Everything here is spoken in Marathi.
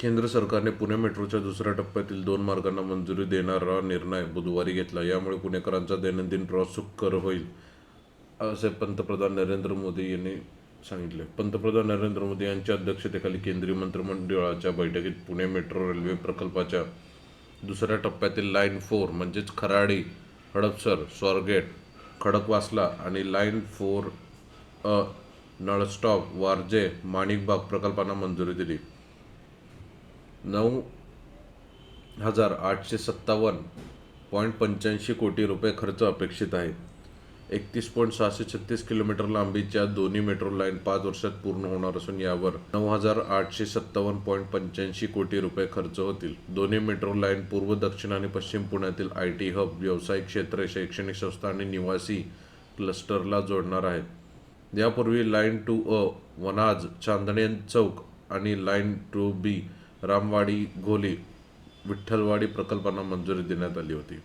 केंद्र सरकारने पुणे मेट्रोच्या दुसऱ्या टप्प्यातील दोन मार्गांना मंजुरी देणारा निर्णय बुधवारी घेतला. यामुळे पुणेकरांचा दैनंदिन प्रवास सुखकर होईल असे पंतप्रधान नरेंद्र मोदी यांनी सांगितले. पंतप्रधान नरेंद्र मोदी यांच्या अध्यक्षतेखाली केंद्रीय मंत्रिमंडळाच्या बैठकीत पुणे मेट्रो रेल्वे प्रकल्पाच्या दुसऱ्या टप्प्यातील लाईन फोर म्हणजेच खराडी हडपसर स्वारगेट खडकवासला आणि लाईन फोर अ नळस्टॉप वारजे माणिकबाग प्रकल्पांना मंजुरी दिली. नऊ हजार आठशे सत्तावन्न पॉईंट पंच्याऐंशी कोटी रुपये खर्च अपेक्षित आहे. एकतीस पॉईंट सहाशे छत्तीस किलोमीटर लांबीच्या दोन्ही मेट्रो लाईन पाच वर्षात पूर्ण होणार असून यावर नऊ हजार आठशे सत्तावन्न पॉईंट पंच्याऐंशी कोटी रुपये खर्च होतील. दोन्ही मेट्रो लाईन पूर्व दक्षिण आणि पश्चिम पुण्यातील आय टी हब व्यावसायिक क्षेत्र शैक्षणिक संस्था आणि निवासी क्लस्टरला जोडणार आहेत. यापूर्वी लाईन टू अ वनाज चांदणे चौक आणि लाईन टू बी रामवाडी घोली विठ्ठलवाडी प्रकल्पांना मंजुरी देण्यात आली होती.